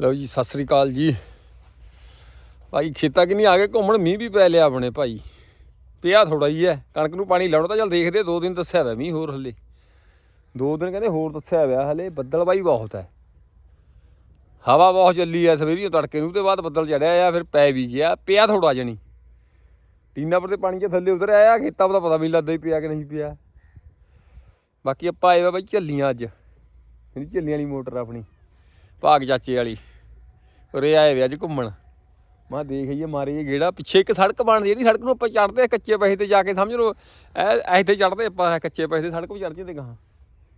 ਲਓ ਜੀ, ਸਤਿ ਸ੍ਰੀ ਅਕਾਲ ਜੀ। ਭਾਈ, ਖੇਤਾਂ ਕਿ ਨਹੀਂ ਆ ਗਏ? ਘੁੰਮਣ ਮੀਂਹ ਵੀ ਪੈ ਲਿਆ ਆਪਣੇ ਭਾਈ। ਪਿਆ ਥੋੜਾ ਹੀ ਹੈ। ਕਣਕ ਨੂੰ ਪਾਣੀ ਲਾਉਣਾ ਤਾਂ ਚੱਲ ਦੇਖਦੇ, ਦੋ ਦਿਨ ਦੱਸਿਆ ਹੋਇਆ ਮੀਂਹ ਹੋਰ ਹਲੇ। ਦੋ ਦਿਨ ਕਹਿੰਦੇ ਹੋਰ ਦੱਸਿਆ ਹੋਇਆ ਹਲੇ, ਬੱਦਲ ਬਾਈ ਬਹੁਤ ਹੈ। ਹਵਾ ਬਹੁਤ ਚੱਲੀ ਐ ਸਵੇਰੀਓ ਤੜਕੇ ਨੂੰ ਤੇ ਬਾਅਦ ਬੱਦਲ ਚੜਿਆ ਆ, ਫਿਰ ਪੈ ਵੀ ਗਿਆ। ਪਿਆ ਥੋੜਾ ਜਣੀ ਟੀਨਾ ਪਰ ਤੇ ਪਾਣੀ ਕੇ ਥੱਲੇ ਉਤਰ ਆਇਆ, ਖੇਤਾਂ ਦਾ ਪਤਾ ਵੀ ਨਹੀਂ ਲੱਗਦਾ ਹੀ ਪਿਆ ਕਿ ਨਹੀਂ ਪਿਆ। ਬਾਕੀ ਆਪਾਂ ਆਏ ਵਾ ਬਾਈ ਝੱਲੀਆਂ ਅੱਜ। ਇਹਦੀ ਝੱਲੀਆਂ ਵਾਲੀ ਮੋਟਰ ਆਪਣੀ। ਭਾਗ ਚਾਚੇ ਵਾਲੀ। ਉਰੇ ਆਏ ਵੇ ਅੱਜ ਘੁੰਮਣ। ਮੈਂ ਦੇਖ ਆਈਏ ਮਾਰੇ ਇਹ ਗੇੜਾ। ਪਿੱਛੇ ਇੱਕ ਸੜਕ ਬਣਦੀ ਜਿਹੜੀ ਸੜਕ ਨੂੰ ਆਪਾਂ ਚੜਦੇ ਕੱਚੇ ਪੈਸੇ ਤੇ ਜਾ ਕੇ, ਸਮਝ ਲਓ। ਐ ਇੱਥੇ ਚੜਦੇ ਆਪਾਂ ਕੱਚੇ ਪੈਸੇ ਤੇ ਸੜਕ ਵੀ ਚੜ ਜਾਂਦੇ ਗਾਹਾਂ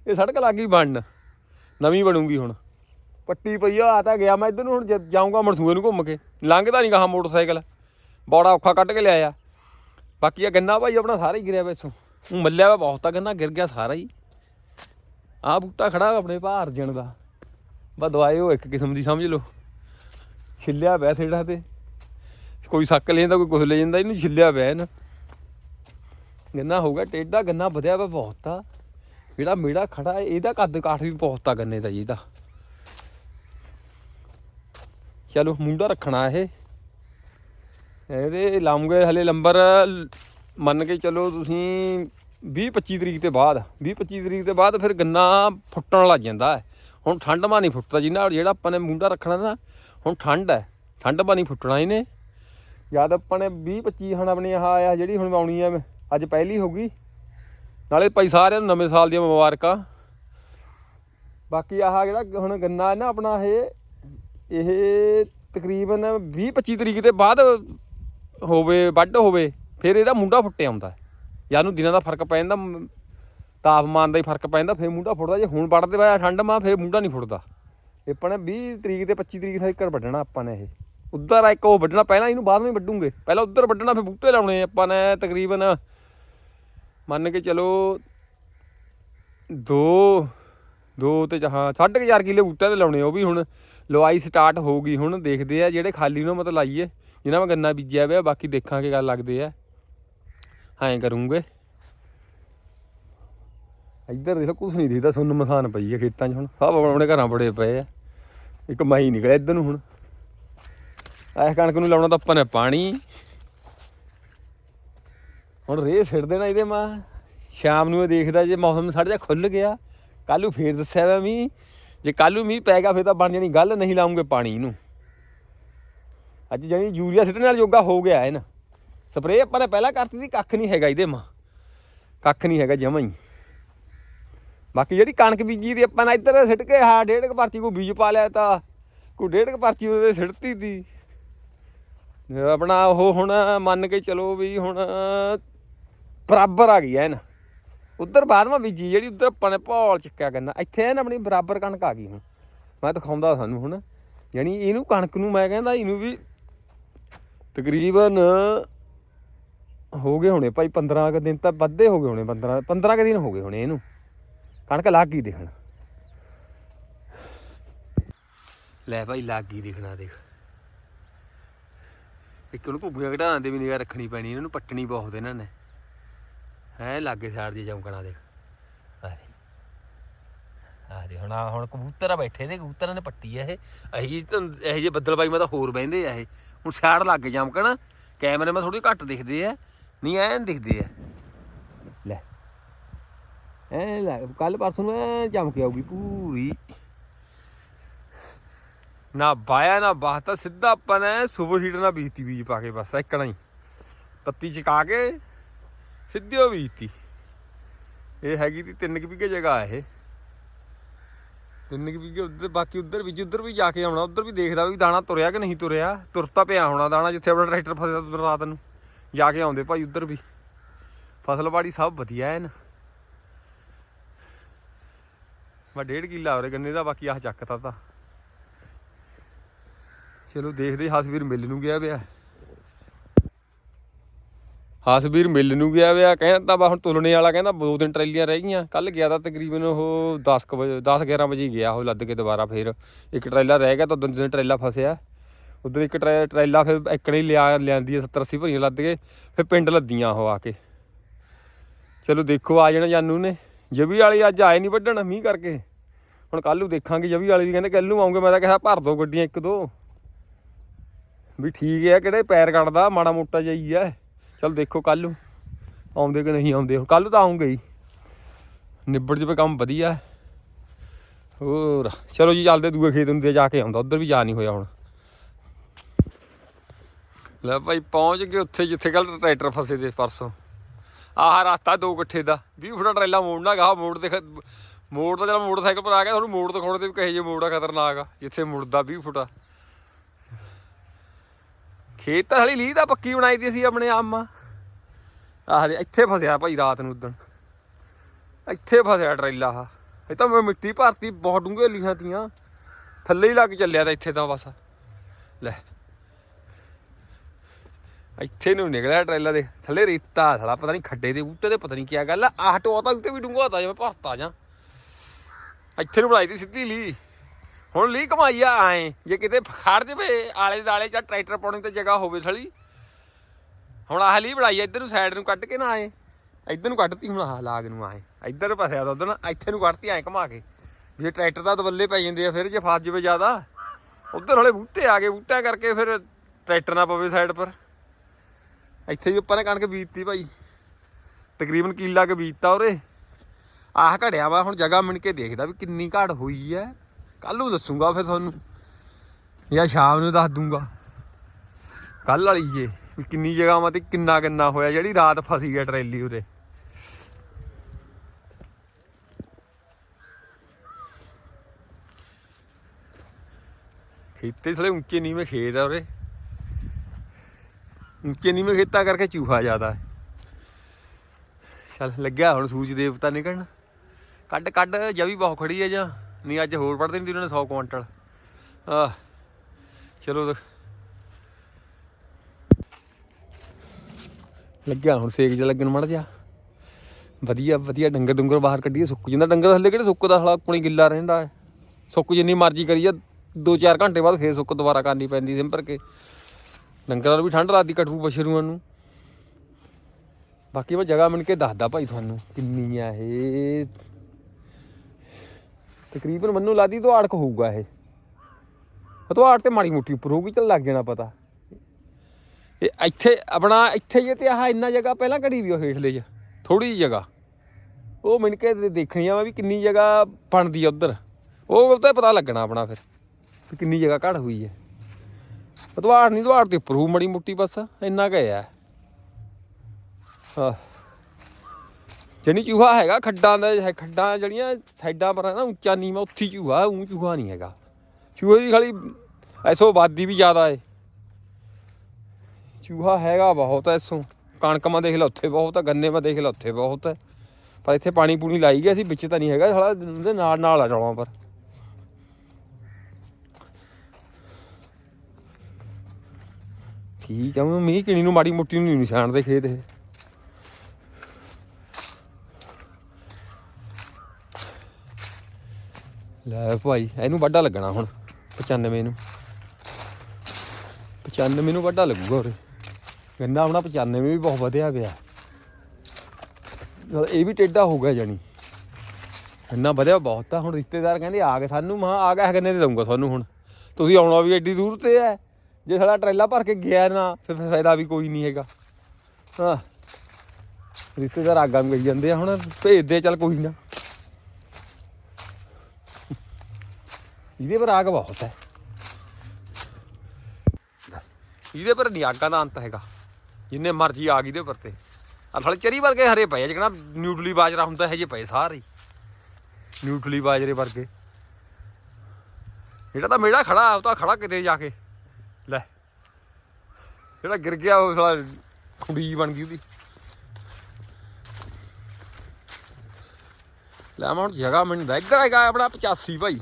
ਇਹ ਸੜਕ ਲੱਗ ਗਈ ਬਣਨ। ਨਵੀਂ ਬਣੂਗੀ ਹੁਣ। ਪੱਟੀ ਪਈ ਆ ਤਾਂ ਗਿਆ ਮੈਂ ਇੱਧਰ ਨੂੰ, ਹੁਣ ਜ- ਜਾਊਂਗਾ ਮਨਸੂਏ ਨੂੰ ਘੁੰਮ ਕੇ। ਲੰਘਦਾ ਨਹੀਂ ਗਾਹਾਂ ਮੋਟਰਸਾਈਕਲ। ਬੜਾ ਔਖਾ ਕੱਢ ਕੇ ਲਿਆਇਆ। ਬਾਕੀ ਆ ਗੰਨਾ ਭਾਈ ਆਪਣਾ ਸਾਰਾ ਹੀ ਗਿਰਿਆ ਵਾ ਇੱਥੋਂ। ਮੱਲਿਆ ਵਾ ਬਹੁਤ ਆ, ਗੰਨਾ ਗਿਰ ਗਿਆ ਸਾਰਾ ਹੀ। ਆ ਬੂਟਾ ਖੜਾ ਵਾ ਆਪਣੇ ਭਾਰ ਜਣ ਦਾ। ਬਾ ਦਵਾਈ ਉਹ ਇੱਕ ਕਿਸਮ ਦੀ ਸਮਝ ਲਓ। ਛਿੱਲਿਆ ਪਿਆ ਥੇੜਾ ਤੇ। ਕੋਈ ਸੱਕ ਲੈ ਜਾਂਦਾ ਕੋਈ ਕੁਝ ਲੈ ਜਾਂਦਾ, ਇਹਨੂੰ ਛਿੱਲਿਆ ਪਿਆ ਇਹਨਾਂ। ਗੰਨਾ ਹੋਊਗਾ ਟੇਡਾ ਗੰਨਾ ਵਧਿਆ ਵਾ ਬਹੁਤ ਆ। ਜਿਹੜਾ ਮੇੜਾ ਖੜਾ, ਇਹਦਾ ਕੱਦ ਕਾਠ ਵੀ ਬਹੁਤ ਆ ਗੰਨੇ ਦਾ ਜੀ ਇਹਦਾ। ਚਲੋ, ਮੁੰਡਾ ਰੱਖਣਾ ਇਹ। ਇਹਦੇ ਲਾਉਂਗੇ ਹਲੇ ਲੰਬਰ, ਮੰਨ ਕੇ ਚਲੋ ਤੁਸੀਂ 20 25 ਤਰੀਕ ਤੇ ਬਾਅਦ। 20 25 ਤਰੀਕ ਤੇ ਬਾਅਦ ਫਿਰ ਗੰਨਾ ਫੁੱਟਣ ਲੱਗ ਜਾਂਦਾ ਹੈ। ਹੁਣ ਠੰਡ ਮਾ ਨਹੀਂ ਫੁੱਟਦਾ ਜਿੰਨਾ ਜਿਹੜਾ ਆਪਾਂ ਨੇ ਮੁੰਡਾ ਰੱਖਣਾ ਨਾ, ਹੁਣ ਠੰਡ ਹੈ। ਠੰਡ ਮਾ ਨਹੀਂ ਫੁੱਟਣਾ ਇਹਨੇ। ਜਦ ਆਪਾਂ ਨੇ 20 25 ਹੁਣ ਆਪਣੀ ਆਹ ਆ ਜਿਹੜੀ ਹੁਣ ਆਉਣੀ ਆ ਅੱਜ ਪਹਿਲੀ ਹੋ ਗਈ। ਨਾਲੇ ਭਾਈ ਸਾਰਿਆਂ ਨੂੰ ਨਵੇਂ ਸਾਲ ਦੀਆਂ ਮੁਬਾਰਕਾਂ। ਬਾਕੀ ਆਹ ਜਿਹੜਾ ਹੁਣ ਗੰਨਾ ਹੈ ਨਾ ਆਪਣਾ ਇਹ ਇਹ ਤਕਰੀਬਨ 20 25 ਤਰੀਕ ਦੇ ਬਾਅਦ ਹੋਵੇ, ਵੱਢ ਹੋਵੇ, ਫਿਰ ਇਹਦਾ ਮੁੰਡਾ ਫੁੱਟਿਆ ਆਉਂਦਾ। ਜਾਂ ਨੂੰ ਦਿਨਾਂ ਦਾ ਫ਼ਰਕ ਪੈ ਜਾਂਦਾ ਤਾਪਮਾਨ ਦਾ ਹੀ ਫ਼ਰਕ ਪੈਂਦਾ ਫਿਰ ਮੁੰਡਾ ਫੁੱਟਦਾ, ਜੇ ਹੁਣ ਵੱਢਦੇ ਵਾ ਠੰਡ ਮਾ, ਫਿਰ ਮੁੰਡਾ ਨਹੀਂ ਫੁੱਟਦਾ। ਆਪਾਂ ਨੇ 20 ਤਰੀਕ ਤੇ 25 ਤਰੀਕ ਤੱਕ ਵੱਢਣਾ ਆਪਾਂ ਨੇ ਇਹ। ਉੱਧਰ ਆ ਇੱਕ ਉਹ ਵੱਢਣਾ, ਪਹਿਲਾਂ ਇਹਨੂੰ ਬਾਅਦ ਵਿੱਚ ਵੱਢੂਗੇ। ਪਹਿਲਾਂ ਉੱਧਰ ਵੱਢਣਾ, ਫਿਰ ਬੂਟੇ ਲਾਉਣੇ ਆਪਾਂ ਨੇ ਤਕਰੀਬਨ। ਮੰਨ ਕੇ ਚਲੋ ਦੋ ਦੋ ਤੇ ਹਾਂ 4.5 ਕਿੱਲੇ ਬੂਟਿਆਂ ਦੇ ਲਾਉਣੇ ਉਹ ਵੀ ਹੁਣ। ਲਵਾਈ ਸਟਾਰਟ ਹੋ ਗਈ ਹੁਣ, ਦੇਖਦੇ ਆ, ਜਿਹੜੇ ਖਾਲੀ ਨੂੰ ਮਤਲਬ ਲਾਈਏ, ਜਿਨ੍ਹਾਂ ਮੈਂ ਗੰਨਾ ਬੀਜਿਆ ਹੋਇਆ ਬਾਕੀ ਦੇਖਾਂਗੇ ਗੱਲ ਲੱਗਦੇ ਆ। ਐਂ ਕਰੂੰਗੇ। ਇੱਧਰ ਦੇਖੋ ਕੁਛ ਨਹੀਂ ਦਿਖਦਾ, ਸੁੰਨ ਮਸਾਨ ਪਈ ਹੈ ਖੇਤਾਂ 'ਚ ਹੁਣ। ਸਭ ਆਪਣੇ ਘਰਾਂ ਬੜੇ ਪਏ ਆ। ਇੱਕ ਮਾਈ ਨਿਕਲਿਆ ਇੱਧਰ ਨੂੰ ਹੁਣ। ਐਸ ਕਣਕ ਨੂੰ ਲਾਉਣਾ ਤਾਂ ਆਪਾਂ ਨੇ ਪਾਣੀ। ਹੁਣ ਰੇਹ ਛਿੜ ਦੇਣਾ ਇਹਦੇ ਮਾਂ। ਸ਼ਾਮ ਨੂੰ ਇਹ ਦੇਖਦਾ ਜੇ ਮੌਸਮ ਸਾਡਾ ਜਿਹਾ ਖੁੱਲ ਗਿਆ। ਕੱਲ ਨੂੰ ਫੇਰ ਦੱਸਿਆ ਵਾ ਮੀਂਹ। ਜੇ ਕੱਲ ਨੂੰ ਮੀਂਹ ਪੈ ਗਿਆ, ਫੇਰ ਤਾਂ ਬਣ ਜਾਣੀ ਗੱਲ, ਨਹੀਂ ਲਾਉਂਗੇ ਪਾਣੀ ਇਹਨੂੰ। ਅੱਜ ਜਾਨੀ ਯੂਰੀਆ ਸਿੱਟਣ ਨਾਲ ਯੋਗਾ ਹੋ ਗਿਆ ਹੈ ਨਾ ਸਪਰੇਅ ਆਪਾਂ ਨੇ ਪਹਿਲਾਂ ਕਰਤੀ ਸੀ, ਕੱਖ ਨਹੀਂ ਹੈਗਾ ਇਹਦੇ ਮਾਂ। ਕੱਖ ਨਹੀਂ ਹੈਗਾ ਜਮਾਂ ਹੀ। ਬਾਕੀ ਜਿਹੜੀ ਕਣਕ ਬੀਜੀ ਦੀ ਆਪਾਂ ਨੇ ਇੱਧਰ ਸਿੱਟ ਕੇ ਹਾਂ ਡੇਢ ਕੁ ਪਰਚੀ ਕੋਈ ਬੀਜ ਪਾ ਲਿਆ ਤਾਂ, ਕੋਈ ਡੇਢ ਕੁ ਪਰਚੀ ਉਹਦੇ ਸਿੱਟਤੀ ਤੀ। ਆਪਣਾ ਉਹ ਹੁਣ ਮੰਨ ਕੇ ਚਲੋ ਵੀ ਹੁਣ ਬਰਾਬਰ ਆ ਗਈ ਐ ਨਾ ਉਧਰ ਬਾਅਦ ਬੀਜੀ, ਜਿਹੜੀ ਉੱਧਰ ਆਪਾਂ ਨੇ ਭੌਲ ਚੱਕਿਆ ਕਰਨਾ ਇੱਥੇ ਐਨ ਆਪਣੀ ਬਰਾਬਰ ਕਣਕ ਆ ਗਈ ਹੁਣ। ਮੈਂ ਦਿਖਾਉਂਦਾ ਸਾਨੂੰ ਹੁਣ, ਯਾਨੀ ਇਹਨੂੰ ਕਣਕ ਨੂੰ ਮੈਂ ਕਹਿੰਦਾ ਇਹਨੂੰ ਵੀ ਤਕਰੀਬਨ ਹੋ ਗਏ ਹੋਣੇ ਭਾਈ 15 ਕੁ ਦਿਨ ਤਾਂ ਵੱਧੇ ਹੋ ਗਏ ਹੋਣੇ 15 15 ਕੁ ਦਿਨ ਹੋ ਗਏ ਹੋਣੇ ਇਹਨੂੰ। ਕਣਕ ਲੱਗ ਗਈ ਦੇਖਣ। ਲੈ ਭਾਈ ਲੱਗ ਗਈ ਦੇਖਣਾ ਦੇਖ। ਇੱਕ ਉਹਨੂੰ ਭੁੱਬੀਆਂ ਘਟਾਉਣ ਦੇ ਵੀ ਨਿਗਾ ਰੱਖਣੀ ਪੈਣੀ, ਇਹਨਾਂ ਨੂੰ ਪੱਟਣੀ ਬਹੁਤ ਇਹਨਾਂ ਨੇ। ਹੈ, ਲਾਗੇ ਸਾਈਡ ਦੀ ਚੌਂਕਣਾ ਦੇਖ। ਆ ਦੇ। ਆ ਹੁਣ ਆਹ ਹੁਣ ਕਬੂਤਰ ਆ ਬੈਠੇ ਨੇ, ਕਬੂਤਰਾਂ ਨੇ ਪੱਟੀ ਆ ਇਹ। ਅਹੀ ਇਹ ਜੇ ਬੱਦਲ ਬਾਈ ਮੈਂ ਤਾਂ ਹੋਰ ਬਹਿੰਦੇ ਆ ਇਹ। ਹੁਣ ਸਾਈਡ ਲੱਗ ਚਮਕਣ ਕੈਮਰੇ ਮੈਂ ਥੋੜੀ ਘੱਟ ਦਿਖਦੇ ਆ, ਨਹੀਂ ਐਨ ਦਿਖਦੇ ਆ। ਐ ਲੈ ਕੱਲ ਪਰਸੋਂ ਨੂੰ ਜਮ ਕੇ ਆਊਗੀ ਪੂਰੀ। ਨਾ ਬਾਇਆ, ਨਾ ਬਾਹਤਾ ਸਿੱਧਾ ਆਪਾਂ ਨੇ ਸੁਪਰ ਸੀਡਰ ਨਾਲ ਬੀਜਤੀ ਬੀਜ ਪਾ ਕੇ ਬਸ ਇੱਕਣਾ ਹੀ ਪੱਤੀ ਚਕਾ ਕੇ ਸਿੱਧੀ ਉਹ ਬੀਜਤੀ। ਇਹ ਹੈਗੀ ਤੀ ਤਿੰਨ ਕੁ ਵਿਗੇ ਜਗ੍ਹਾ ਇਹ। ਤਿੰਨ ਕੁ ਵਿਗੇ ਉੱਧਰ, ਬਾਕੀ ਉੱਧਰ ਵੀ ਉੱਧਰ ਵੀ ਜਾ ਕੇ ਆਉਣਾ, ਉੱਧਰ ਵੀ ਦੇਖਦਾ ਵੀ ਦਾਣਾ ਤੁਰਿਆ ਕਿ ਨਹੀਂ ਤੁਰਿਆ। ਤੁਰਤਾ ਪਿਆ ਹੋਣਾ ਦਾਣਾ, ਜਿੱਥੇ ਆਪਣਾ ਟਰੈਕਟਰ ਫਸਿਆ ਉੱਧਰ ਰਾਤ ਨੂੰ। ਜਾ ਕੇ ਆਉਂਦੇ ਭਾਈ ਉੱਧਰ ਵੀ। ਫਸਲਬਾੜੀ ਸਭ ਵਧੀਆ ਐਨ। ਮੈਂ ਡੇਢ ਕਿੱਲਾ ਹੋਰੇ ਗੰਨੇ ਦਾ, ਬਾਕੀ ਆਹ ਚੱਕਤਾ ਤਾਂ। ਚਲੋ ਦੇਖਦੇ ਹਸਵੀਰ ਮਿਲ ਨੂੰ ਗਿਆ ਵਿਆ ਹਸਵੀਰ ਮਿਲ ਨੂੰ ਗਿਆ ਪਿਆ, ਕਹਿੰਦਾ ਬਾ ਹੁਣ ਤੁਲਣੇ ਵਾਲਾ ਕਹਿੰਦਾ ਦੋ ਦਿਨ ਟਰੈਲੀਆਂ ਰਹਿ ਗਈਆਂ। ਕੱਲ ਗਿਆ ਤਾਂ ਤਕਰੀਬਨ ਉਹ 10 ਕੁ ਵਜੇ 10 11 ਵਜੇ ਗਿਆ ਉਹ ਲੱਦ ਕੇ ਦੁਬਾਰਾ ਫੇਰ। ਇੱਕ ਟਰੈਲਾ ਰਹਿ ਗਿਆ ਤਾਂ ਦੋ ਦਿਨ ਟਰੈਲਾ ਫਸਿਆ। ਉਧਰ ਇੱਕ ਟਰੈ- ਟਰੈਲਾ ਫਿਰ ਇੱਕਣੇ ਲਿਆ, ਲਿਆਂਦੀ 70 80 ਭਰੀਆਂ ਲੱਦ ਕੇ, ਫਿਰ ਪਿੰਡ ਲੱਦੀਆਂ ਉਹ ਆ ਕੇ। ਚਲੋ ਦੇਖੋ ਆ ਜਾਣਾ ਜਾਨੂ ਨੇ। ਜਵੀ ਵਾਲੇ ਅੱਜ ਆਏ ਨਹੀਂ ਵੱਢਣ, ਮੀਂਹ ਕਰਕੇ। ਹੁਣ ਕੱਲ ਨੂੰ ਦੇਖਾਂਗੇ ਜਵੀ ਵਾਲੇ ਵੀ, ਕਹਿੰਦੇ ਕੱਲ ਨੂੰ ਆਉਂਗੇ, ਮੈਂ ਤਾਂ ਕਿਹਾ ਭਰ ਦੋ ਗੱਡੀਆਂ ਇੱਕ ਦੋ। ਵੀ ਠੀਕ ਹੈ ਕਿਹੜੇ ਪੈਰ ਕੱਢਦਾ ਮਾੜਾ ਮੋਟਾ ਜਾਈ ਹੈ ਚਲ ਦੇਖੋ ਕੱਲ ਨੂੰ, ਆਉਂਦੇ ਕਿ ਨਹੀਂ ਆਉਂਦੇ। ਕੱਲ ਨੂੰ ਤਾਂ ਆਉਂਗੇ ਹੀ। ਨਿਬੜ ਜਵੇ ਕੰਮ ਵਧੀਆ। ਹੋਰ, ਚਲੋ ਜੀ, ਚੱਲਦੇ ਦੂਏ ਖੇਤ ਨੂੰ ਤੇ ਜਾ ਕੇ ਆਉਂਦਾ, ਉਧਰ ਵੀ ਜਾ ਨਹੀਂ ਹੋਇਆ ਹੁਣ। ਲੈ ਭਾਈ, ਪਹੁੰਚ ਗਏ ਉੱਥੇ, ਜਿੱਥੇ ਕੱਲ ਟਰੈਕਟਰ ਫਸੇ ਤੇ ਪਰਸੋਂ। ਆਹ ਰਸਤਾ ਦੋ ਇਕੱਠੇ ਦਾ। 20 ਫੁੱਟ ਟਰੇਲਾ ਮੋੜਨਾ ਗਾ ਮੋੜ ਦੇ ਮੋੜ ਤਾਂ ਚਲ ਮੋਟਰਸਾਈਕਲ ਪਰ ਆ ਗਿਆ ਤੁਹਾਨੂੰ ਮੋੜ ਦਿਖਾਉਣ ਦੇ ਵੀ ਕਹੇ ਜੇ ਮੋੜ ਆ, ਖਤਰਨਾਕ ਆ, ਜਿੱਥੇ ਮੁੜਦਾ 20 ਫੁੱਟ ਆ। ਖੇਤ ਤਾਂ ਹਲੀ ਲੀਹ ਤਾਂ ਪੱਕੀ ਬਣਾਈ ਦੀ ਸੀ ਆਪਣੇ ਆਮ ਆਹ ਇੱਥੇ ਫਸਿਆ ਭਾਈ ਰਾਤ ਨੂੰ ਉਦਣ। ਇੱਥੇ ਫਸਿਆ ਟਰੇਲਾ ਆ ਇਹ ਤਾਂ ਮੈਂ ਮਿੱਟੀ ਭਰਤੀ, ਬਹੁਤ ਡੂੰਘੇ ਲੀਹਾਂ ਤੀਆਂ। ਥੱਲੇ ਹੀ ਲੱਗ ਚੱਲਿਆ ਤਾਂ ਇੱਥੇ ਤਾਂ ਬਸ। ਲੈ ਇੱਥੇ ਨੂੰ ਨਿਕਲਿਆ ਟਰੇਲਾ ਦੇ ਥੱਲੇ ਰੇਤਾ ਸਾਲਾ ਪਤਾ ਨਹੀਂ ਖੱਡੇ ਦੇ ਬੂਟੇ ਦੇ ਪਤਾ ਨਹੀਂ ਕੀ ਗੱਲ ਆ ਆਹ ਟੋਤਾ ਉੱਤੇ ਵੀ ਡੂੰਘਾ ਹੁੰਦਾ ਜਿਵੇਂ ਭਰਤਾ ਜਾਂ। ਇੱਥੇ ਨੂੰ ਬਣਾਈ ਤੀ ਸਿੱਧੀ ਲੀ ਹੁਣ ਲੀ ਕਮਾਈ ਆਏ ਜੇ ਕਿਤੇ ਖੜ ਜਵੇ ਆਲੇ ਦਾਲੇ ਜਾਂ ਟਰੈਕਟਰ ਪਾਉਣੀ ਤੇ ਜਗ੍ਹਾ ਹੋਵੇ ਥਲੀ। ਹੁਣ ਆਹ ਲੀ ਬਣਾਈ ਆ, ਇੱਧਰ ਨੂੰ ਸਾਈਡ ਨੂੰ ਕੱਢ ਕੇ ਨਾ ਆਏ ਇੱਧਰ ਨੂੰ ਕੱਢਤੀ ਹੁਣ ਆਹ ਲਾਗ ਨੂੰ ਆਏ ਇੱਧਰ ਫਸਿਆ ਤਾਂ ਉਧਰ ਇੱਥੇ ਨੂੰ ਕੱਢਤੀ ਐ ਘਮਾ ਕੇ। ਜੇ ਟਰੈਕਟਰ ਦਾ ਦਵੱਲੇ ਪੈ ਜਾਂਦੇ ਆ ਫਿਰ ਜੇ ਫਸ ਜਵੇ ਜ਼ਿਆਦਾ ਉਧਰ ਹਲੇ ਬੂਟੇ ਆ ਗਏ ਬੂਟਿਆਂ ਕਰਕੇ ਫਿਰ ਟਰੈਕਟਰ ਨਾ ਪਵੇ ਸਾਈਡ ਪਰ। ਇੱਥੇ ਵੀ ਉੱਪਰ ਨੇ ਕਣਕ ਬੀਜਤੀ ਭਾਈ। ਤਕਰੀਬਨ ਕਿੱਲਾ ਕੇ ਬੀਜਤਾ ਉਰੇ। ਆਹ ਘੜਿਆ ਵਾ, ਹੁਣ ਜਗ੍ਹਾ ਮਿਣ ਕੇ ਦੇਖਦਾ ਵੀ ਕਿੰਨੀ ਘਾਟ ਹੋਈ ਹੈ ਕੱਲ ਨੂੰ ਦੱਸੂਗਾ ਫਿਰ ਤੁਹਾਨੂੰ। ਜਾਂ ਸ਼ਾਮ ਨੂੰ ਦੱਸ ਦੂੰਗਾ। ਕੱਲ ਵਾਲੀ ਜੇ ਵੀ ਕਿੰਨੀ ਜਗ੍ਹਾ ਮਾ ਤੇ ਕਿੰਨਾ ਕਿੰਨਾ ਹੋਇਆ, ਜਿਹੜੀ ਰਾਤ ਫਸੀ ਗਿਆ ਟਰੈਲੀ ਉਰੇ। ਖੇਤੇ ਸਲੇ ਉੱਚੇ ਨੀਵੇਂ ਖੇਤ ਆ ਉਰੇ। ਉੱਚੇ ਖੇਤਾਂ ਕਰਕੇ ਚੂਹਾ ਜ਼ਿਆਦਾ ਹੈ। ਚੱਲ, ਲੱਗਿਆ ਹੁਣ ਸੂਰਜ ਦੇਵਤਾ ਨਿਕਲਣ। ਕੱਢ ਕੱਢ, ਜਵੀ ਬਹੁਤ ਖੜੀ ਹੈ ਜਾਂ? ਨਹੀਂ, ਅੱਜ ਹੋਰ ਪੜਦੇ ਨਹੀਂ, ਉਹਨਾਂ ਨੇ 100 ਕੁਆਂਟਲ। ਆਹ, ਚਲੋ ਲੱਗਿਆ ਹੁਣ ਸੇਕ ਜਿਹਾ ਲੱਗਣ ਮੜ ਜਾ ਵਧੀਆ ਵਧੀਆ ਡੰਗਰ ਡੰਗਰ ਬਾਹਰ ਕੱਢੀਏ, ਸੁੱਕ ਜਾਂਦਾ। ਡੰਗਰ ਥੱਲੇ ਕਿਹੜੇ ਸੁੱਕਦਾ ਹਲਾ ਕੋਣੀ ਗਿੱਲਾ ਰਹਿੰਦਾ ਹੈ। ਸੁੱਕ ਜਿੰਨੀ ਮਰਜ਼ੀ ਕਰੀਏ 2-4 ਘੰਟੇ ਬਾਅਦ ਫੇਰ ਸੁੱਕ ਦੁਬਾਰਾ ਕਰਨੀ ਪੈਂਦੀ ਸਿੰਪਰ ਕੇ। ਡੰਗਰਾਂ ਨੂੰ ਵੀ ਠੰਡ ਲੱਗਦੀ, ਕਟਰੂ ਪਸ਼ਰੂਆਂ ਨੂੰ। ਬਾਕੀ ਮੈਂ ਜਗ੍ਹਾ ਮਿਣ ਕੇ ਦੱਸਦਾ ਭਾਈ ਤੁਹਾਨੂੰ ਕਿੰਨੀ ਆ ਇਹ। ਤਕਰੀਬਨ ਮੈਨੂੰ ਲਾਦੀ ਤੋਂ ਆੜਕ ਹੋਊਗਾ ਇਹ। ਤੋਂ ਆੜ ਤੇ ਮਾੜੀ ਮੋਟੀ ਉੱਪਰ ਹੋਊਗੀ, ਚੱਲ ਲੱਗ ਜਾਣਾ ਪਤਾ। ਇਹ ਇੱਥੇ ਆਪਣਾ, ਇੱਥੇ ਜੇ ਤੇ ਆਹ ਇੰਨਾ ਜਗ੍ਹਾ ਪਹਿਲਾਂ ਘੜੀ ਵੀ ਉਹ ਹੇਠਲੇ ਚ ਥੋੜੀ ਜਿਹੀ ਜਗ੍ਹਾ। ਉਹ ਮਿਣ ਕੇ ਦੇਖਣੀ ਆ ਮੈਂ ਵੀ ਕਿੰਨੀ ਜਗ੍ਹਾ ਬਣਦੀ ਆ ਉਧਰ। ਉਹ ਤਾਂ ਪਤਾ ਲੱਗਣਾ ਆਪਣਾ ਫਿਰ ਕਿੰਨੀ ਜਗ੍ਹਾ ਘੜ ਹੋਈ ਹੈ। ਦੁਆਰ ਨਹੀਂ, ਦੁਆਰ ਤੇ ਉੱਪਰ ਹੋਊ ਮੜੀ ਮੁੱਟੀ ਬਸ, ਇੰਨਾ ਕੁ ਹੈ। ਹਾਂ ਜਣੀ ਚੂਹਾ ਹੈਗਾ ਖੱਡਾਂ ਦਾ ਖੱਡਾਂ ਜਿਹੜੀਆਂ ਸਾਈਡਾਂ ਪਰ ਹੈ ਨਾ, ਉੱਚਾ ਨੀਵਾਂ, ਉੱਥੀ ਚੂਹਾ ਉਂ ਚੂਹਾ ਨਹੀਂ ਹੈਗਾ। ਚੂਹੇ ਦੀ ਖਾਲੀ ਐਸੋ ਆਬਾਦੀ ਵੀ ਜ਼ਿਆਦਾ ਏ। ਚੂਹਾ ਹੈਗਾ ਬਹੁਤ ਐਸੋਂ ਕਣਕ ਮਾ ਦੇਖ ਲੈ, ਉੱਥੇ ਬਹੁਤ ਆ ਗੰਨੇ ਮਾ ਦੇਖ ਲੈ, ਉੱਥੇ ਬਹੁਤ ਹੈ। ਪਰ ਇੱਥੇ ਪਾਣੀ ਪੂਣੀ ਲਾਈ ਗਿਆ ਸੀ, ਵਿੱਚ ਤਾਂ ਨਹੀਂ ਹੈਗਾ, ਸਾਲਾ, ਉਹਦੇ ਨਾਲ ਨਾਲ ਆ ਚੌਲਾਂ ਪਰ। ਠੀਕ ਆ ਮੈਂ ਮੀਂਹ ਕਿਣੀ ਨੂੰ ਮਾੜੀ ਮੋਟੀ ਨੂੰ ਨਹੀਂ ਨਿਸ਼ਾਨ ਦੇ ਖੇਤ ਇਹ। ਲੈ ਭਾਈ, ਇਹਨੂੰ ਵੱਡਾ ਲੱਗਣਾ ਹੁਣ 95 ਨੂੰ। 95 ਨੂੰ ਵੱਡਾ ਲੱਗੂਗਾ ਉਰੇ। ਗੰਨਾ ਆਪਣਾ 95 ਵੀ ਬਹੁਤ ਵਧਿਆ ਪਿਆ। ਇਹ ਵੀ ਟੇਡਾ ਹੋ ਗਿਆ ਜਾਨੀ ਇੰਨਾ ਵਧਿਆ ਬਹੁਤ ਆ, ਹੁਣ ਰਿਸ਼ਤੇਦਾਰ ਕਹਿੰਦੇ ਆ ਗਏ ਸਾਨੂੰ, ਮਾਂ ਆ ਗਿਆ ਗੰਨੇ ਦੇ ਦਊਂਗਾ ਤੁਹਾਨੂੰ ਹੁਣ? ਤੁਸੀਂ ਆਉਣਾ ਵੀ ਐਡੀ ਦੂਰ ਤੇ ਹੈ। ਜੇ ਸਾਡਾ ਟਰੇਲਾ ਭਰ ਕੇ ਗਿਆ ਨਾ, ਫਿਰ ਫਾਇਦਾ ਵੀ ਕੋਈ ਨਹੀਂ ਹੈਗਾ। ਹਾਂ। ਰਿਸ਼ਤੇਦਾਰ ਆਗਾਂ ਨੂੰ ਕਹੀ ਜਾਂਦੇ ਆ, ਹੁਣ ਭੇਜਦੇ ਚੱਲ ਕੋਈ ਨਾ। ਇਹਦੇ ਪਰ ਆਗ ਬਹੁਤ ਹੈ। ਇਹਦੇ ਪਰ ਨਹੀਂ ਆਗਾਂ ਦਾ ਅੰਤ ਹੈਗਾ। ਜਿੰਨੇ ਮਰਜ਼ੀ ਆਗ ਇਹਦੇ ਪਰ ਤੇ। ਆ ਚਰੀ ਵਰਗੇ ਹਰੇ ਪਏ ਆ, ਜਿਹੜਾ ਨਿਊਟਰਲੀ ਬਾਜਰਾ ਹੁੰਦਾ ਹੈ ਜੇ ਪਏ ਸਾਰੇ। ਨਿਊਟਲੀ ਬਾਜਰੇ ਵਰਗੇ। ਜਿਹੜਾ ਤਾਂ ਮੇੜਾ ਖੜਾ ਉਹ ਤਾਂ ਖੜਾ ਕਿਤੇ ਜਾ ਕੇ। ਲੈ। ਜਿਹੜਾ ਗਿਰ ਗਿਆ ਉਹ ਸਾਲਾ ਖੁੰਡੀ ਬਣ ਗਈ ਉਹਦੀ। ਲੈ ਮੈਂ ਹੁਣ ਜਗ੍ਹਾ ਮੈਨੂੰ ਦਾ ਇੱਧਰ ਹੈਗਾ ਆਪਣਾ 85 ਭਾਈ।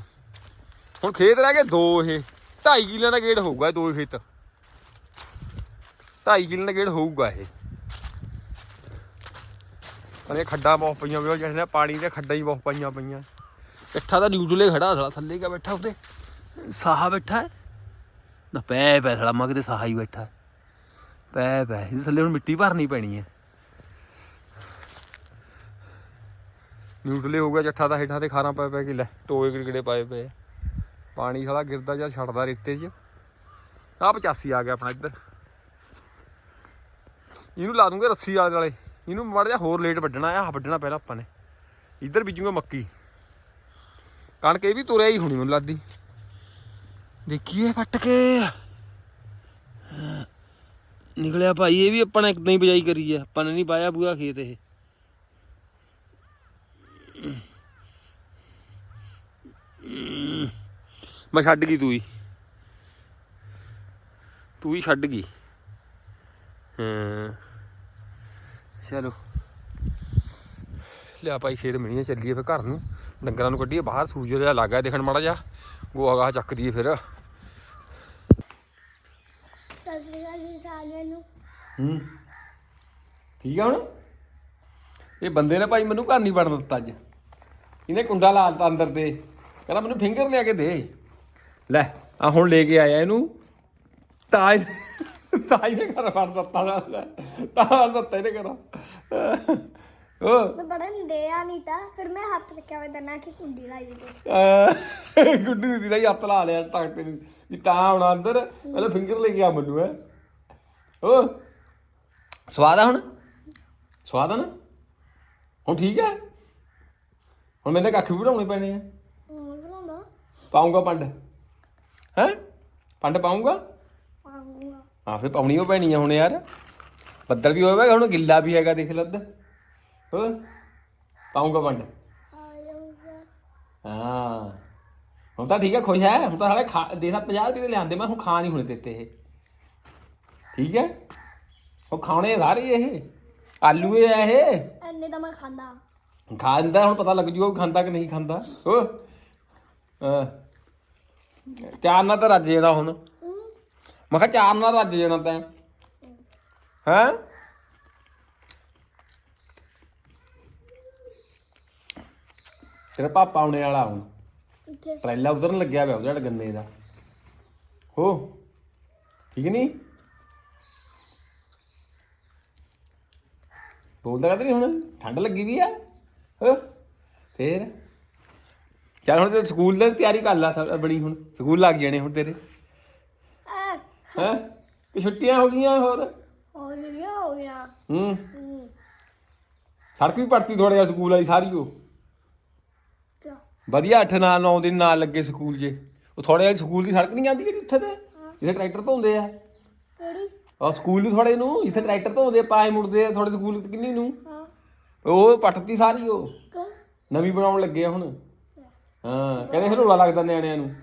ਹੁਣ ਖੇਤ ਰਹਿ ਗਏ ਦੋ ਇਹ। 2.5 ਕਿੱਲਿਆਂ ਦਾ ਗੇੜ ਹੋਊਗਾ ਦੋ ਖੇਤ। 2.5 ਕਿੱਲਿਆਂ ਦਾ ਗੇੜ ਹੋਊਗਾ ਇਹ। ਪਰ ਇਹ ਖੱਡਾਂ ਬਹੁਤ ਪਈਆਂ ਵੀ ਜਿਹੜੇ ਪਾਣੀ ਦੇ ਖੱਡਾਂ ਹੀ ਬਹੁਤ ਪਈਆਂ ਪਈਆਂ। ਇਕੱਠਾ ਤਾਂ ਨਿਊਟਰਲੇ ਖੜਾ ਸਾਲਾ, ਥੱਲੇ ਕਾ ਬੈਠਾ ਉਹਦੇ ਸਾਹਾ ਬੈਠਾ ਹੈ। ਨਾ ਪੈ ਪੈ ਸਾਲਾ ਮਗਦੇ ਸਾਹਾ ਹੀ ਬੈਠਾ। ਪੈ ਪੈ, ਇਹਦੇ ਥੱਲੇ ਹੁਣ ਮਿੱਟੀ ਭਰਨੀ ਪੈਣੀ ਹੈ ਨਿਊਟਰਲੇ ਹੋ ਗਿਆ ਚੱਠਾ ਦਾ ਹੇਠਾਂ ਤੇ ਖਾਰਾਂ ਪੈ ਪੈ ਕੇ ਲੈ, ਟੋਏ ਕਿੜਕੜੇ ਪਾਏ ਪਏ ਪਾਣੀ ਸਾਲਾ ਗਿਰਦਾ ਜਾਂ ਛੱਡਦਾ ਰੇਤੇ 'ਚ। ਆ 85 ਆ ਗਿਆ ਆਪਣਾ ਇੱਧਰ। ਇਹਨੂੰ ਲਾ ਦੂੰਗੇ ਰੱਸੀ ਵਾਲੇ ਵਾਲੇ। ਇਹਨੂੰ ਮੜ ਜਾ ਹੋਰ ਲੇਟ ਵੱਢਣਾ ਆ, ਆਹ ਵੱਢਣਾ ਪਹਿਲਾਂ ਆਪਾਂ ਨੇ। ਇੱਧਰ ਬੀਜੂਗਾ ਮੱਕੀ। ਕਣਕ ਇਹ ਵੀ ਤੁਰਿਆ ਹੀ ਹੋਣੀ ਮੈਨੂੰ ਲੱਗਦੀ। ਦੇਖੀਏ ਫੱਟ ਕੇ? ਨਿਕਲਿਆ ਭਾਈ, ਇਹ ਵੀ ਆਪਾਂ ਨੇ ਇਕਦਾਂ ਹੀ ਬਜਾਈ ਕਰੀ ਆ। ਆਪਾਂ ਨੇ ਨਹੀਂ ਬਾਇਆ ਬੂਆ ਖੇਤ ਇਹ। ਮੈਂ ਛੱਡ ਗਈ ਤੂੰ ਹੀ ਤੂੰ ਹੀ ਛੱਡ ਗਈ। ਹਾਂ। ਚਲੋ। ਲਿਆ ਭਾਈ, ਖੇਤ ਮਿਣੀਆਂ ਚੱਲੀਏ ਫੇ ਘਰ ਨੂੰ। ਡੰਗਰਾਂ ਨੂੰ ਕੱਢੀਏ ਬਾਹਰ, ਸੂਰਜ ਜਿਹਾ ਲੱਗਾ ਦੇਖਣ ਮਾੜਾ ਜਾ ਗੋਹਾ ਗਾਹ ਚੱਕ ਦਈਏ ਫਿਰ ਸਤਿ ਸ਼੍ਰੀ ਹੂੰ। ਠੀਕ ਆ ਹੁਣ? ਇਹ ਬੰਦੇ ਨੇ ਭਾਈ ਮੈਨੂੰ ਘਰ ਨਹੀਂ ਵੜਨ ਦਿੱਤਾ ਅੱਜ। ਇਹਨੇ ਕੁੰਡਾ ਲਾਲਤਾ ਅੰਦਰ ਤੇ। ਕਹਿੰਦਾ ਮੈਨੂੰ ਫਿੰਗਰ ਲਿਆ ਕੇ ਦੇ। ਲੈ ਆ ਹੁਣ ਲੈ ਕੇ ਆਇਆ ਇਹਨੂੰ। ਤਾਜ ਤਾਜ ਨੇ ਘਰ ਵੜ ਦਿੱਤਾ ਲੈ ਤਾਂ ਦਿੱਤਾ ਇਹਨੇ ਘਰ। ਉਹ ਮੈਂ ਬੜਨ ਦੇ ਆ ਨਹੀਂ ਤਾਂ। ਫਿਰ ਮੈਂ ਹੱਥ ਰੱਖਿਆ ਵੇ ਦਨਾ ਕਿ ਕੁੰਡੀ ਲਾਈ ਅਹ ਗੁੱਡੀ ਦੀ ਰਹੀ ਹੱਥ ਲਾ ਲਿਆ ਟੱਕ ਤੇ ਵੀ ਤਾਂ ਆਉਣਾ ਅੰਦਰ। ਪਹਿਲਾਂ ਫਿੰਗਰ ਲੈ ਕੇ ਆ ਮੈਨੂੰ ਹੈ। ਓ। ਸਵਾਦ ਆ ਹੁਣ? ਸਵਾਦ ਆ ਨਾ? ਹੁਣ ਠੀਕ ਹੈ ਹੁਣ ਮੈਨੇ ਕੱਖ ਵੀ ਬਣਾਉਣੇ ਪੈਣੇ ਆ। ਬਣਾਉਂਦਾ? ਪਾਉਂਗਾ ਪੰਡ। ਹੈ? ਪੰਡ ਪਾਉਂਗਾ? ਪਾਉਂਗਾ। ਹਾਂ ਫੇ ਪਾਉਣੀ ਉਹ ਪੈਣੀ ਆ ਹੁਣ ਯਾਰ। ਬੱਦਲ ਵੀ ਹੋਇਆ ਹੁਣ ਗਿੱਲਾ ਵੀ ਹੈਗਾ ਦੇਖ ਲੱਦ ਹੋ ਪਾਉਂਗਾ ਪੰਡ। ਹਾਂ। ਹੁਣ ਤਾਂ ਠੀਕ ਹੈ ਖੁਸ਼ ਹੈ ਹੁਣ ਤਾਂ ਸਾਲੇ ਖਾ ਦੇਣਾ 50 ਰੁਪਏ ਦੇ ਲਿਆਂਦੇ ਮੈਂ ਹੁਣ ਖਾ ਨਹੀਂ ਹੁਣੇ ਦਿੱਤੇ ਇਹ। ਠੀਕ ਹੈ? ਉਹ ਖਾਣੇ ਸਾਰੇ ਇਹ? ਆਲੂ ਇਹ ਆ ਇਹ? ਐਨੇ ਤਾਂ ਮੈਂ ਖਾਂਦਾ। ਖਾਂਦਾ ਹੁਣ ਪਤਾ ਲੱਗ ਜੂਗਾ ਵੀ ਖਾਂਦਾ ਕਿ ਨਹੀਂ ਖਾਂਦਾ। ਹੋ ਹਾਂ ਚਾਰ ਨਾਲ ਤਾਂ ਰੱਜ ਜਾਣਾ ਹੁਣ। ਮੈਂ ਕਿਹਾ ਚਾਰ ਨਾਲ ਰੱਜ ਜਾਣਾ ਤੈਂ। ਹੈਂ? ਤੇਰਾ ਪਾਪਾ ਆਉਣੇ ਵਾਲਾ ਹੁਣ। ਇੱਥੇ ਟਰੈਲਾ ਉਤਰਨ ਲੱਗਿਆ ਪਿਆ ਉਹਦਾ ਗੰਨੇ ਦਾ। ਹੋ। ਠੀਕ ਨਹੀਂ ਬੋਲਦਾ ਕਦ ਨਹੀਂ ਹੁਣ ਠੰਡ ਲੱਗੀ ਵੀ ਆ। ਹੋ? ਫੇਰ? ਚੱਲ ਹੁਣ ਤੇ ਸਕੂਲ ਦੀ ਤਿਆਰੀ ਕਰ ਲਾ ਸਭ ਬਣੀ ਹੁਣ ਸਕੂਲ ਲੱਗ ਜਾਣੇ ਹੁਣ ਤੇਰੇ। ਹੈ? ਕਿ ਛੁੱਟੀਆਂ ਹੋ ਗਈਆਂ ਹੋਰ? ਹੋ ਸੜਕ ਵੀ ਪੜਤੀ ਥੋੜੇ ਜਿਹਾ ਸਕੂਲ ਵਾਲੀ ਸਾਰੀ ਉਹ। ਵਧੀਆ 8 ਨਾਲ 9 ਦਿਨ ਨਾਲ ਲੱਗੇ ਸਕੂਲ ਜੇ। ਉਹ ਥੋੜੇ ਜਿਹੇ ਸਕੂਲ ਦੀ ਸੜਕ ਨਹੀਂ ਜਾਂਦੀ ਜਿਹੜੀ ਉੱਥੇ ਤੇ? ਜਿੱਥੇ ਟਰੈਕਟਰ ਧੋਂਦੇ ਆ। ਕਿਹੜੀ? ਉਹ ਸਕੂਲ ਨੂੰ ਥੋੜੇ ਨੂੰ ਜਿੱਥੇ ਟਰੈਕਟਰ ਧੋਂਦੇ ਆ, ਪਾਏ ਮੁੜਦੇ ਆ ਥੋੜੇ ਸਕੂਲ ਕਿੰਨੀ ਨੂੰ? ਹਾਂ। ਉਹ ਪੱਟਤੀ ਸਾਰੀ ਉਹ। ਨਵੀਂ ਬਣਾਉਣ ਲੱਗੇ ਆ ਹੁਣ। ਹਾਂ। ਕਹਿੰਦੇ ਹਰੋਲਾ ਲੱਗਦਾ ਨਿਆਣਿਆਂ ਨੂੰ।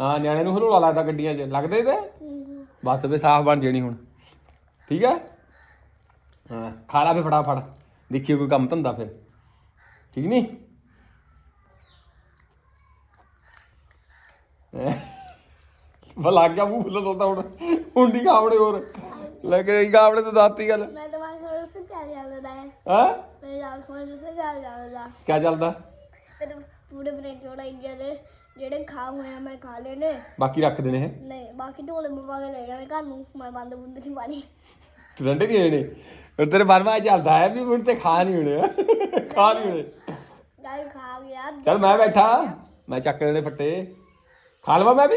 ਹਾਂ। ਨਿਆਣਿਆਂ ਨੂੰ ਹਰੋਲਾ ਲੱਗਦਾ ਗੱਡੀਆਂ 'ਚ। ਲੱਗਦੇ ਤੇ? ਬਸ ਵੇ ਸਾਫ਼ ਬਣ ਜਣੀ ਹੁਣ। ਠੀਕ ਹੈ ਹਾਂ ਖਾ ਲਾ ਫੇ ਫਟਾਫਟ। ਦੇਖੀਏ ਕੋਈ ਕੰਮ ਧੰਦਾ ਫਿਰ। ਠੀਕ ਨਹੀਂ ਲੱਗ ਗਿਆ ਮੂੰਹ ਫੁੱਲ ਤੋਤਾ ਹੁਣ। ਹੁੰਡੀ ਕਾਵੜੇ ਹੋਰ। ਲੈ ਕੇ ਗਈ ਕਾਵੜੇ ਤੋਂ ਦਾਤੀ ਗੱਲ। ਮੈਂ ਤਾਂ ਵਾਂ ਉਸ ਕਿਆ ਚੱਲਦਾ ਹੈ? ਹਾਂ ਮੇਰੇ ਆਪ ਕੋਲ ਉਸ ਕਿਆ ਚੱਲਦਾ ਕੀ ਚੱਲਦਾ? ਮੇਰੇ ਪੂਰੇ ਫਰੈਂਡ ਥੋੜਾ ਇੰਡੀਆ ਦੇ ਜਿਹੜੇ ਖਾ ਹੋਏ ਆ ਮੈਂ ਖਾ ਨੇ। ਬਾਕੀ ਰੱਖ ਦੇਣੇ ਹੈ। ਨਹੀਂ ਬਾਕੀ ਢੋਲੇ ਮਵਾ ਕੇ ਲੈ ਜਾਣੇ ਘਰ ਨੂੰ। ਮੈਂ ਬੰਦ ਬੁੰਦ ਨਹੀਂ ਪਾਣੀ। ਰੰਡੇ ਨਹੀਂ ਹੋਣੇ ਹੁਣ ਤੇਰੇ ਮਨ ਚੱਲਦਾ ਹੈ ਵੀ ਹੁਣ ਤੇ ਨਹੀਂ ਹੋਣੇ। ਨਹੀਂ ਹੋਣੇ। ਖਾ ਗਿਆ। ਚੱਲ ਮੈਂ ਬੈਠਾ। ਮੈਂ ਚੱਕ ਦੇਣੇ ਫੱਟੇ। ਖਾ ਲਵਾਂ ਮੈਂ ਵੀ?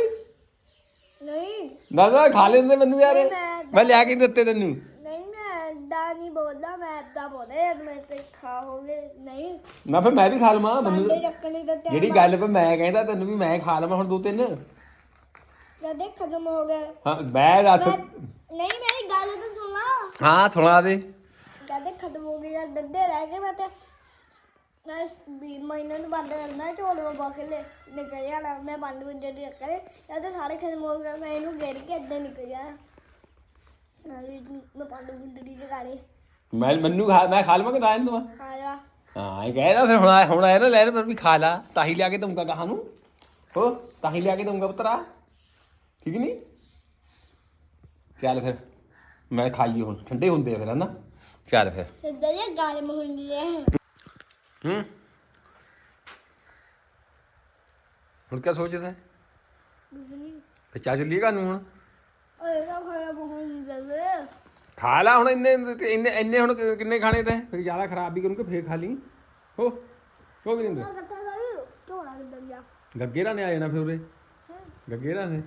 ਨਹੀਂ। ਨਾ ਨਾ ਖਾ ਲੈਂਦੇ ਮੈਨੂੰ ਯਾਰ। ਨਹੀਂ, ਮੈਂ- ਮੈਂ ਲਿਆ ਕੇ ਦਿੱਤੇ ਤੈਨੂੰ। ਨਹੀਂ ਮੈਂ ਏਦਾਂ ਨਹੀਂ ਬੋਲਦਾ ਮੈਂ ਏਦਾਂ ਬੋਲਦਾ ਯਾਰ ਮੈਂ ਤੇ ਖਾਓਗੇ ਨਹੀਂ। ਨਾ ਫਿਰ ਮੈਂ ਵੀ ਖਾ ਲਵਾਂ ਮੈਨੂੰ ਬਾਂਡੇ ਰੱਖਣੇ ਦਾ ਟਾਈਮ ਜਿਹੜੀ ਗੱਲ ਪੇ ਮੈਂ ਕਹਿੰਦਾ ਤੈਨੂੰ ਵੀ ਮੈਂ ਖਾ ਲਵਾਂ ਹੁਣ ਦੋ ਤਿੰਨ। ਜਦੇ ਖਤਮ ਹੋ ਗਏ ਹਾਂ ਮੈਂ ਮੈਂ ਨਹੀਂ ਮੇਰੀ ਗੱਲ ਤਾਂ ਸੁਣ ਲਾ। ਹਾਂ ਸੁਣਾ ਦੇ। ਜਦੇ ਖਤਮ ਹੋ ਗਏ ਜਦ ਦੱਦੇ ਰਹਿ ਗਏ ਮੈਂ ਤੇ ਮੈਂ 20 ਮਹੀਨੇ ਨੂੰ ਬੰਦ ਕਰਨਾ ਢੋਲ ਮਵਾ ਕੇ ਲੈ ਨਿਕਲ ਜਾਣਾ ਮੈਂ ਬੰਦ ਬੰਦ ਦੇ ਕਰੇ ਜਦ ਸਾਰੇ ਖਤਮ ਹੋ ਗਏ ਮੈਂ ਇਹਨੂੰ ਗੇੜ ਕੇ ਏਦਾਂ ਨਿਕਲ ਜਾਣਾ ਮੈਂ ਵੀ ਮੈਂ ਬੰਦ ਬੰਦ ਦੀ ਜਗਾੜੇ ਮੈਂ ਮੈਨੂੰ ਖਾ ਮੈਂ ਖਾ ਲਵਾਂ ਕਿ ਨਾ ਇਹਨੂੰ ਆਇਆ ਹਾਂ ਇਹ ਕਹਿ ਰਿਹਾ ਫਿਰ ਹੁਣ ਆਇਆ ਹੁਣ ਆਇਆ ਨਾ ਲੈਣ ਪਰ ਵੀ ਖਾ ਲਾ ਤਾਂ ਹੀ ਲਿਆ ਕੇ ਦਊਂਗਾ ਕਹਾਂ ਨੂੰ। ਹੋ ਤਾਂ ਹੀ ਲਿਆ ਕੇ ਦਊਂਗਾ ਪੁੱਤਰਾ। ਠੀਕ ਨਹੀਂ? ਚੱਲ ਫਿਰ ਮੈਂ ਖਾਈਏ ਹੁਣ ਠੰਡੇ ਹੁੰਦੇ ਆ ਫਿਰ ਹਨਾ? ਚੱਲ ਫਿਰ। ਸਿੱਧਾ ਜਿਹਾ ਗਰਮ ਹੁੰਦੀ ਹੈ। ਹੂੰ? ਹੁਣ ਕੀ ਸੋਚਦਾ? ਹੈ ਤੇ ਚਾ ਚੱਲੀਏਗਾ ਨੂੰ ਹੁਣ ਖਾ ਲਾ ਹੁਣ ਇੰਨੇ ਇੰਨੇ ਇੰਨੇ ਹੁਣ ਕਿ- ਕਿੰਨੇ ਖਾਣੇ ਤੇ? ਫਿਰ ਜ਼ਿਆਦਾ ਖਰਾਬ ਵੀ ਕਰੂੰਗੇ ਫੇਰ ਖਾ ਲਈ। ਹੋ ਕਿਉਂ ਵੀ ਨਹੀਂ ਮੈਂ ਕੱਟਾ ਕਰੀ ਝੋਲਾ ਕਿੱਦਾਂ ਗਿਆ? ਗੱਗੇ ਰਾਂ ਨੇ ਆ ਜਾਣਾ ਫਿਰ ਉਰੇ। ਗੱਗੇ ਰਾਂ ਨੇ?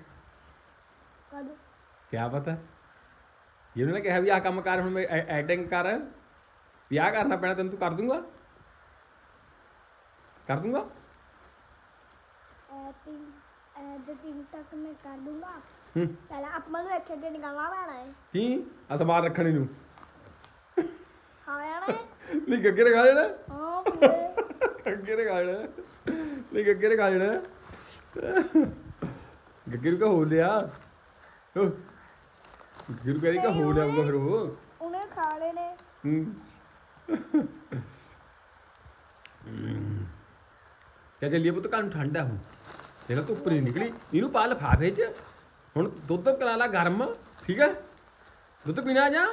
ਕਦ? ਕਿਆ ਪਤਾ? ਜੇ ਉਹਨਾਂ ਨੇ ਕਿਹਾ ਵੀ ਆਹ ਕੰਮ ਕਰ ਹੁਣ ਮੈਂ ਐਡਿੰਗ ਕਰ। ਵੀ ਆਹ ਕਰਨਾ ਪੈਣਾ ਤੈਨੂੰ ਤੂੰ ਕਰ ਦੂੰਗਾ? ਕਰ ਦੂੰਗਾ? ਤਿੰਨ ਦੇ ਤਿੰਨ ਤੱਕ ਮੈਂ ਕਰ ਦੂੰਗਾ। ਹੂੰ। ਪਹਿਲਾਂ ਆਪਾਂ ਨੂੰ ਇੱਥੇ ਤੇ ਨਿਕਾਲਣਾ ਪੈਣਾ ਹੈ ਕੀ? ਆ ਸਮਾਨ ਰੱਖਣ ਨੂੰ ਖਾ ਜਾਣਾ ਹੈ ਨਹੀਂ ਗੱਗੇ ਨੇ ਖਾ ਜਾਣਾ ਹਾਂ ਗੱਗੇ ਨੇ ਖਾ ਜਾਣਾ ਨਹੀਂ ਗੱਗੇ ਨੇ ਖਾ ਜਾਣਾ ਗੱਗੇ ਨੂੰ ਕਾ ਹੋ ਲਿਆ? ਗੱਗੇ ਨੂੰ ਕਹਿੰਦੀ ਕਾ ਹੋ ਲਿਆਊਗਾ ਫਿਰ ਉਹ। ਉਹਨੇ ਖਾ ਲਏ ਨੇ ਹੂੰ। ਕਿਆ ਚੱਲੀਏ ਪੁੱਤ ਕਾਨੂੰ ਠੰਡਾ ਹੁਣ? ਤੇਰਾ ਧੁੱਪ ਨਹੀਂ ਨਿਕਲੀ ਇਹਨੂੰ ਪਾ ਲਫਾਫੇ 'ਚ। ਹੁਣ ਦੁੱਧ ਕਰਾ ਲਾ ਗਰਮ ਠੀਕ ਹੈ ਦੁੱਧ ਪੀਣਾ ਜਾਂ?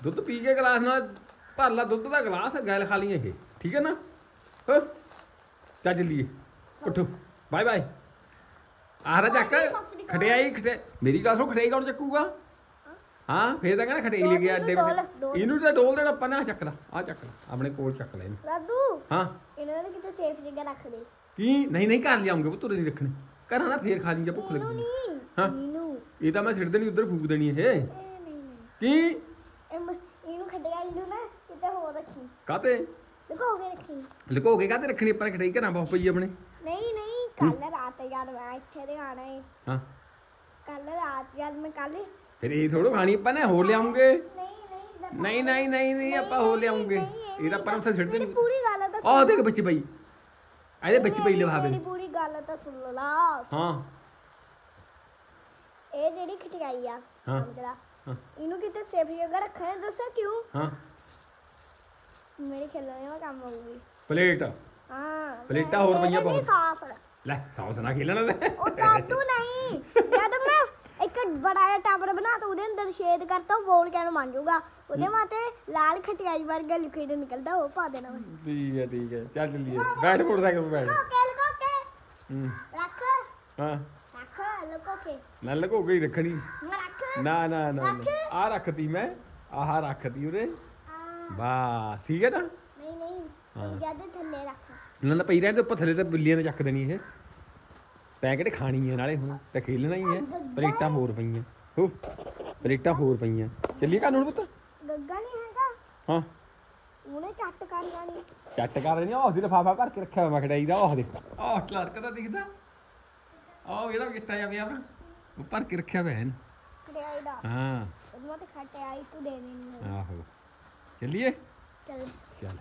ਦੁੱਧ ਪੀ ਕੇ ਗਲਾਸ ਨਾਲ ਭਰ ਲਾ ਦੁੱਧ ਦਾ ਗਲਾਸ ਗੈਲ ਖਾ ਲਈ ਇਹ ਠੀਕ ਹੈ ਨਾ? ਹੋ। ਚੱਲ ਚੱਲੀਏ। ਉੱਠੋ। ਬਾਏ ਬਾਏ ਆ ਰਾ ਚੱਕ ਖਟਿਆਈ ਖਟਿਆ ਮੇਰੀ ਗੱਲ ਸੁਣ ਖਟਿਆਈ ਕੌਣ ਚੱਕੂਗਾ? ਹਾਂ ਫੇਰ ਤਾਂ ਕਹਿੰਦਾ ਖਟਿਆਈ ਲੈ ਗਿਆ ਅੱਡੇ ਵਿੱਚ। ਇਹਨੂੰ ਤਾਂ ਡੋਲ ਦੇਣਾ ਆਪਾਂ ਨਾ ਚੱਕ ਲਾ ਆ ਚੱਕ ਲਾ ਆਪਣੇ ਕੋਲ ਚੱਕ ਲੈ ਇਹਨੂੰ। ਦਾਦੂ ਹਾਂ। ਇਹਨਾਂ ਨੇ ਕਿਤੇ ਸੇਫ ਜਗ੍ਹਾ ਰੱਖ ਦੇ। ਕੀ? ਨਹੀਂ ਨਹੀਂ ਘਰ ਲਿਆਉਂਗੇ ਪੁੱਤ ਨਹੀਂ ਰੱਖਣੇ। ਘਰਾਂ ਨਾ ਫੇਰ ਖਾ ਲਈ ਜਾਂ ਭੁੱਖ ਇਹਨੂੰ ਲੱਗੀ। ਨਹੀਂ ਹਾਂ। ਇਹ ਤਾਂ ਮੈਂ ਛਿੜ ਦੇਣੀ ਉਧਰ ਫੂਕ ਦੇਣੀ ਇਹ ਕੀ? ਇਹਨੂੰ ਖੱਡਿਆ ਇਹਨੂੰ ਨਾ ਕਿਤੇ ਹੋਰ ਰੱਖੀ। ਕਾਤੇ ਲੁਕੋ ਕੇ ਰੱਖੀ। ਲੁਕੋ ਕੇ ਕਾਤੇ ਰੱਖਣੀ? ਆਪਾਂ ਨੇ ਖਟਾਈ ਘਰਾਂ ਬਹੁਤ ਪਈ ਆਪਣੇ। ਨਹੀਂ ਨਹੀਂ ਕੱਲ ਰਾਤ ਯਾਰ ਮੈਂ ਇੱਥੇ ਦੇ ਆਣਾ ਹੈ ਹਾਂ। ਕੱਲ ਰਾਤ ਯਾਰ ਮੈਂ ਕੱਲ ਫਿਰ ਇਹ ਥੋੜੋ ਖਾਣੀ ਆਪਾਂ ਨੇ ਹੋਰ ਲਿਆਉਂਗੇ। ਨਹੀਂ ਨਹੀਂ ਨਹੀਂ ਨਹੀਂ ਆਪਾਂ ਹੋਰ ਲਿਆਉਂਗੇ। ਇਹ ਤਾਂ ਆਪਾਂ ਨੂੰ ਉੱਥੇ ਮੇਰੀ ਦੇਣੀ ਪੂਰੀ ਗੱਲ ਤਾਂ ਆਹ ਦੇਖ ਬੱਚੀ ਪਈ ਇਹਦੇ ਵਿੱਚ ਪਈ ਲਿਫਾਫੇ ਮੇਰੀ ਪੂਰੀ ਗੱਲ ਤਾਂ ਸੁਣ ਲਾ। ਹਾਂ। ਇਹ ਜਿਹੜੀ ਖਟਿਆਈ ਆ ਹਾਂ। ਅੰਦਰਾ ਹਾਂ। ਇਹਨੂੰ ਕਿਤੇ ਸੇਫ ਜਗ੍ਹਾ ਰੱਖਣਾ ਦੱਸਾਂ ਕਿਉਂ? ਹਾਂ। ਮੇਰੇ ਖੇਲਣੇ ਦਾ ਕੰਮ ਆਊਗੀ ਪਲੇਟ। ਹਾਂ। ਪਲੇਟਾਂ ਹੋਰ ਪਈਆਂ ਬਹੁਤ। ਸਾਫ਼ ਲੈ ਖੇਲਣਾ ਲੈ ਉਹ ਦਾਦੂ ਨਹੀਂ। ਜਦ ਮੈਂ ਇੱਕ ਬੜਾ ਜਿਹਾ ਟਾਵਰ ਬਣਾ ਤਾ ਉਹਦੇ ਅੰਦਰ ਛੇਦ ਕਰਤਾ ਉਹ ਬੋਲ ਕੇ ਨੂੰ ਮੰਜੂਗਾ ਉਹਦੇ ਮਾਤੇ ਲਾਲ ਖਟਿਆਈ ਵਰਗਾ ਲਿਕਵਿਡ ਨਿਕਲਦਾ ਉਹ ਪਾ ਦੇਣਾ ਮੈਂ ਠੀਕ ਹੈ ਠੀਕ ਹੈ। ਚੱਲ ਚੱਲੀਏ। ਬੈਠ ਮੋਟਰਸਾਈਕਲ 'ਤੇ ਬੈਠ। ਕੋਕੇ ਲੁਕੋ ਕੇ ਹੂੰ। ਰੱਖ। ਹਾਂ। ਰੱਖ ਲੁਕੋ ਕੇ ਨਾ ਲਗੋ ਗਈ ਰੱਖਣੀ। ਰੱਖ। ਨਾ ਨਾ ਨਾ ਆ ਰੱਖਤੀ ਮੈਂ। ਆਹ ਰੱਖਤੀ ਉਰੇ। ਆ, ਬਸ ਠੀਕ ਹੈ ਨਾ? ਨਹੀਂ ਨਹੀਂ। ਹਾਂ। ਜਦ ਥੱਲੇ ਰੱਖ। ਨਾ ਨਾ ਪਈ ਰਹਿਣ ਤੇ ਪਥਲੇ ਤੇ ਬਿੱਲੀਆਂ ਨੇ ਚੱਕ ਦੇਣੀ ਇਹ। ਪੈਕਟ ਖਾਣੀ ਹੈ ਨਾਲੇ ਹੁਣ ਤੇ ਖੇਲਣਾ ਹੀ ਹੈ ਪਲੇਟਾਂ ਹੋਰ ਪਈਆਂ। ਹੋ ਪਲੇਟਾਂ ਹੋਰ ਪਈਆਂ। ਚੱਲੀਏ ਘਰ ਨੂੰ ਹੁਣ ਪੁੱਤ? ਗੱਗਾ ਨਹੀਂ ਹੈਗਾ। ਹਾਂ। ਉਹਨੇ ਚੱਟ ਕਰ ਲੈਣੀ। ਚੱਟ ਕਰ ਰਹੀ ਆ ਉਹਦੀ ਲਫਾਫਾ ਭਰ ਕੇ ਰੱਖਿਆ ਹੋਇਆ ਖੜਾਈ ਦਾ ਉਹ ਦੇ ਆਹ ਕਲਰਕ ਦਾ ਦਿਖਦਾ? ਆਹ ਜਿਹੜਾ ਗਿੱਟਾ ਜਾ ਪਿਆ ਵਾ ਉਹ ਭਰ ਕੇ ਰੱਖਿਆ ਹੋਇਆ ਹੈ ਖਟਿਆਈ ਦਾ। ਹਾਂ। ਉਹਦੇ ਮਾਤੇ ਖਟਿਆਈ ਤੂੰ ਦੇ ਦੇਣੀ ਆਹੋ। ਚੱਲੀਏ? ਚਲ। ਚੱਲ।